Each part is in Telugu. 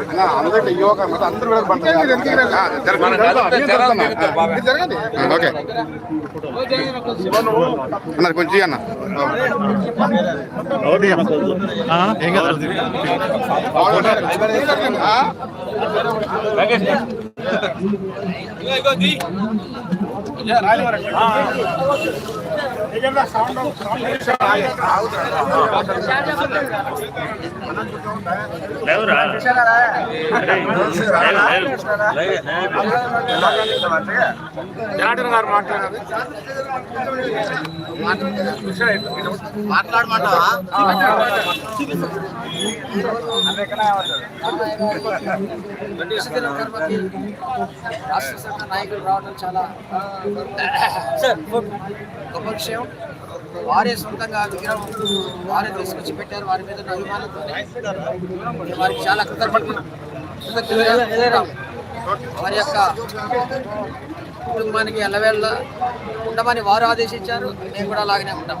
ఓకే అన్నారు కొంచెం అన్న ఇగో ఏగల సౌండ్ ఆఫ్ ట్రాన్స్మిటర్ ఆయ్ ఆవుట ఆ రండిశ గాడా ఏయ్ లై లై ఎలాగాని ఉంటా అంటే గా డర్గార్ మార్క్ మాట్లాడు మాట్లాడు మాట్లాడమంటావా అదకన అవసరం ఆయ్ ఆయ్ ఆ రాష్ట్ర సభ నాయకులు రావటం చాలా సర్ కపశ విగ్రహం వారే సొంతంగా విగ్రహం వారే తీసుకొచ్చి పెట్టారు వారి మీద అభిమానంతో వారికి చాలా కృతజ్ఞతలు వారి యొక్క కుటుంబానికి ఎల్లవేళ్ళ ఉండమని వారు ఆదేశించారు నేను కూడా అలాగనే ఉంటాం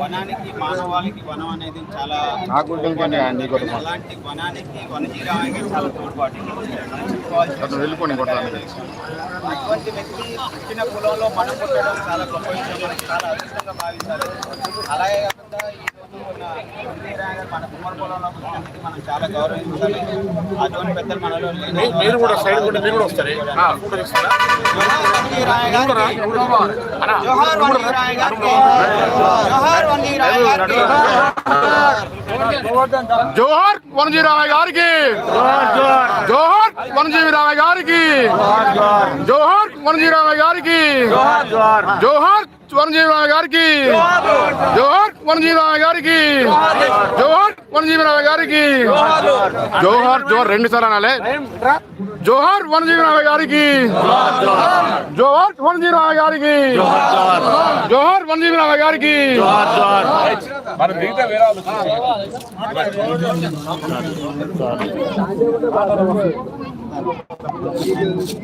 వనానికి మానవాళికి వనం అనేది చాలా అలాంటి వనానికి వనజీవానికి చాలా తోడ్పాటు అటువంటి వ్యక్తి పుట్టిన కులంలో మనం పుట్టడం చాలా గొప్ప విషయం చాలా అదృష్టంగా భావించాలి అలాగే కాకుండా जोहर वनजी राय गार की जोहर वनजी राय गार की जोहर वनजी राय गार की जोहर वनजीव राय गार जोहर वनजीव राय गार जोहर वनजीव राय गार जोहर जोहर रेल जोहर वनजीव राय गार जोहर वनजीव राय गार जोहर वनजीव राय गार